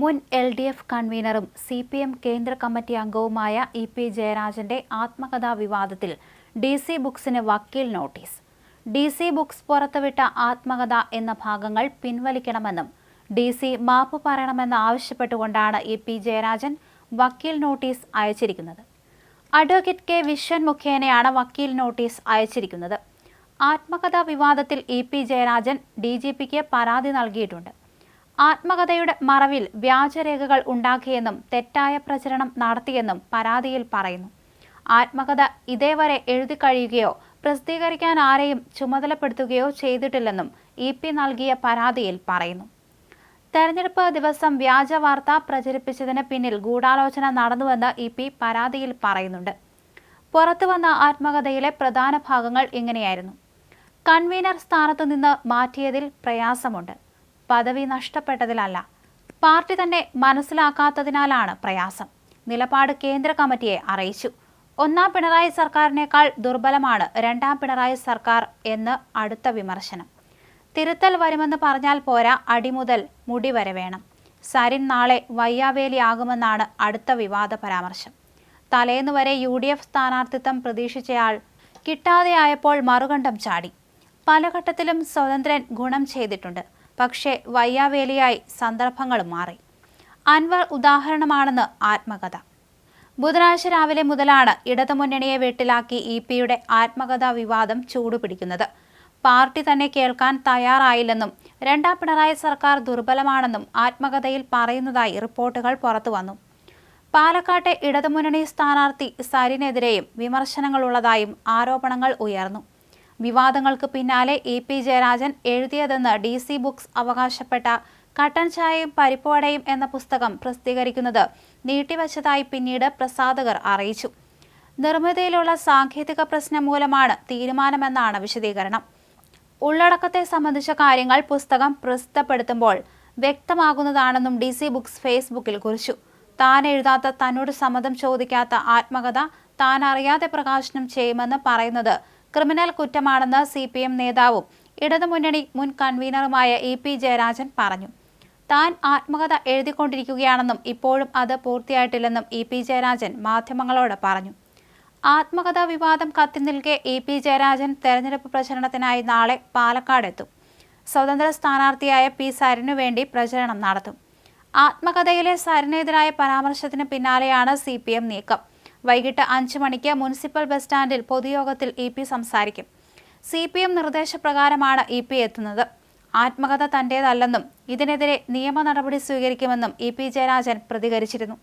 മുൻ L D F കൺവീനറും C P M കേന്ദ്ര കമ്മിറ്റി അംഗവുമായ ഇ പി ജയരാജന്റെ ആത്മകഥാ വിവാദത്തിൽ ഡി സി ബുക്സിന് വക്കീൽ നോട്ടീസ്. ഡി സി ബുക്സ് പുറത്തുവിട്ട ആത്മകഥ എന്ന ഭാഗങ്ങൾ പിൻവലിക്കണമെന്നും ഡി സി മാപ്പ് പറയണമെന്ന് ആവശ്യപ്പെട്ടുകൊണ്ടാണ് ഇ പി ജയരാജൻ വക്കീൽ നോട്ടീസ് അയച്ചിരിക്കുന്നത്. അഡ്വക്കേറ്റ് കെ വിശ്വൻ മുഖേനയാണ് വക്കീൽ നോട്ടീസ് അയച്ചിരിക്കുന്നത്. ആത്മകഥാ വിവാദത്തിൽ E P Jayarajan D G പിക്ക് പരാതി നൽകിയിട്ടുണ്ട്. ആത്മകഥയുടെ മറവിൽ വ്യാജരേഖകൾ ഉണ്ടാക്കിയെന്നും തെറ്റായ പ്രചരണം നടത്തിയെന്നും പരാതിയിൽ പറയുന്നു. ആത്മകഥ ഇതേവരെ എഴുതി കഴിയുകയോ പ്രസിദ്ധീകരിക്കാൻ ആരെയും ചുമതലപ്പെടുത്തുകയോ ചെയ്തിട്ടില്ലെന്നും ഇ പി നൽകിയ പരാതിയിൽ പറയുന്നു. തെരഞ്ഞെടുപ്പ് ദിവസം വ്യാജ വാർത്ത പ്രചരിപ്പിച്ചതിന് പിന്നിൽ ഗൂഢാലോചന നടന്നുവെന്ന് ഇ പി പരാതിയിൽ പറയുന്നുണ്ട്. പുറത്തു വന്ന ആത്മകഥയിലെ പ്രധാന ഭാഗങ്ങൾ ഇങ്ങനെയായിരുന്നു. കൺവീനർ സ്ഥാനത്തു നിന്ന് മാറ്റിയതിൽ പ്രയാസമുണ്ട്. പദവി നഷ്ടപ്പെട്ടതിലല്ല. പാർട്ടി തന്നെ മനസ്സിലാക്കാത്തതിനാലാണ് പ്രയാസം. നിലപാട് കേന്ദ്ര കമ്മിറ്റിയെ അറിയിച്ചു. ഒന്നാം പിണറായി സർക്കാരിനേക്കാൾ ദുർബലമാണ് രണ്ടാം പിണറായി സർക്കാർ എന്ന് അടുത്ത വിമർശനം. തിരുത്തൽ വരുമെന്ന് പറഞ്ഞാൽ പോരാ അടിമുതൽ മുടി വരെ വേണം. സരിൻ നാളെ വയ്യാവേലി വയ്യാവേലിയാകുമെന്നാണ് അടുത്ത വിവാദ പരാമർശം. തലേന്ന് വരെ യു ഡി എഫ് സ്ഥാനാർത്ഥിത്വം പ്രതീക്ഷിച്ചയാൾ കിട്ടാതെയായപ്പോൾ മറുകണ്ഠം ചാടി. പല ഘട്ടത്തിലും സ്വതന്ത്രൻ ഗുണം ചെയ്തിട്ടുണ്ട്. പക്ഷേ വയ്യാവേലിയായി സന്ദർഭങ്ങൾ മാറി. അൻവർ ഉദാഹരണമാണെന്ന് ആത്മകഥ. ബുധനാഴ്ച രാവിലെ മുതലാണ് ഇടതുമുന്നണിയെ വീട്ടിലാക്കി ഇ പിയുടെ ആത്മകഥാ വിവാദം ചൂടുപിടിക്കുന്നത്. പാർട്ടി തന്നെ കേൾക്കാൻ തയ്യാറായില്ലെന്നും രണ്ടാം പിണറായി സർക്കാർ ദുർബലമാണെന്നും ആത്മകഥയിൽ പറയുന്നതായി റിപ്പോർട്ടുകൾ പുറത്തു വന്നു. പാലക്കാട്ടെ ഇടതുമുന്നണി സ്ഥാനാർത്ഥി സരിനെതിരെയും വിമർശനങ്ങളുള്ളതായും ആരോപണങ്ങൾ ഉയർന്നു. വിവാദങ്ങൾക്ക് പിന്നാലെ എ പി ജയരാജൻ എഴുതിയതെന്ന് ഡി സി ബുക്സ് അവകാശപ്പെട്ട കട്ടൻ ചായയും പരിപ്പുവടയും എന്ന പുസ്തകം പ്രസിദ്ധീകരിക്കുന്നത് നീട്ടിവച്ചതായി പിന്നീട് പ്രസാധകർ അറിയിച്ചു. നിർമ്മിതിയിലുള്ള സാങ്കേതിക പ്രശ്നം മൂലമാണ് തീരുമാനമെന്നാണ് വിശദീകരണം. ഉള്ളടക്കത്തെ സംബന്ധിച്ച കാര്യങ്ങൾ പുസ്തകം പ്രസിദ്ധപ്പെടുത്തുമ്പോൾ വ്യക്തമാകുന്നതാണെന്നും ഡി സി ബുക്സ് ഫേസ്ബുക്കിൽ കുറിച്ചു. താൻ എഴുതാത്ത തന്നോട് സമ്മതം ചോദിക്കാത്ത ആത്മകഥ താൻ അറിയാതെ പ്രകാശനം ചെയ്യുമെന്ന് പറയുന്നത് ക്രിമിനൽ കുറ്റമാണെന്ന് സി പി എം നേതാവും ഇടതുമുന്നണി മുൻ കൺവീനറുമായ ഇ പി ജയരാജൻ പറഞ്ഞു. താൻ ആത്മകഥ എഴുതിക്കൊണ്ടിരിക്കുകയാണെന്നും ഇപ്പോഴും അത് പൂർത്തിയായിട്ടില്ലെന്നും ഇ പി ജയരാജൻ മാധ്യമങ്ങളോട് പറഞ്ഞു. ആത്മകഥാ വിവാദം കത്തി നിൽക്കെ ഇ പി ജയരാജൻ തെരഞ്ഞെടുപ്പ് പ്രചരണത്തിനായി നാളെ പാലക്കാടെത്തും. സ്വതന്ത്ര സ്ഥാനാർത്ഥിയായ പി സരിനു വേണ്ടി പ്രചരണം നടത്തും. ആത്മകഥയിലെ സരിനെതിരായ പരാമർശത്തിന് പിന്നാലെയാണ് സി നീക്കം. വൈകിട്ട് അഞ്ച് മണിക്ക് മുനിസിപ്പൽ ബസ് സ്റ്റാൻഡിൽ പൊതുയോഗത്തിൽ ഇ പി സംസാരിക്കും. സി പി എം നിർദ്ദേശപ്രകാരമാണ് ഇ പി എത്തുന്നത്. ആത്മകഥ തന്റേതല്ലെന്നും ഇതിനെതിരെ നിയമ നടപടി സ്വീകരിക്കുമെന്നും ഇ പി ജയരാജൻ പ്രതികരിച്ചിരുന്നു.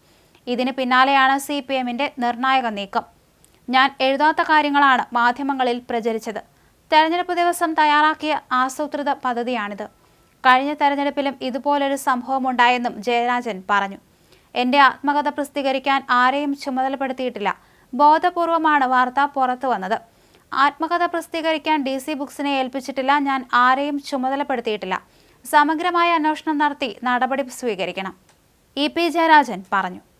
ഇതിന് പിന്നാലെയാണ് സി പി എമ്മിന്റെ നിർണായക നീക്കം. ഞാൻ എഴുതാത്ത കാര്യങ്ങളാണ് മാധ്യമങ്ങളിൽ പ്രചരിച്ചത്. തെരഞ്ഞെടുപ്പ് ദിവസം തയ്യാറാക്കിയ ആസൂത്രിത പദ്ധതിയാണിത്. കഴിഞ്ഞ തെരഞ്ഞെടുപ്പിലും ഇതുപോലൊരു സംഭവമുണ്ടായെന്നും ജയരാജൻ പറഞ്ഞു. എന്റെ ആത്മകഥ പ്രസിദ്ധീകരിക്കാൻ ആരെയും ചുമതലപ്പെടുത്തിയിട്ടില്ല. ബോധപൂർവമാണ് വാർത്ത പുറത്തു വന്നത്. ആത്മകഥ പ്രസിദ്ധീകരിക്കാൻ ഡി സി ബുക്സിനെ ഏൽപ്പിച്ചിട്ടില്ല ഞാൻ ആരെയും ചുമതലപ്പെടുത്തിയിട്ടില്ല. സമഗ്രമായ അന്വേഷണം നടത്തി നടപടി സ്വീകരിക്കണം. ഇ പി ജയരാജൻ പറഞ്ഞു.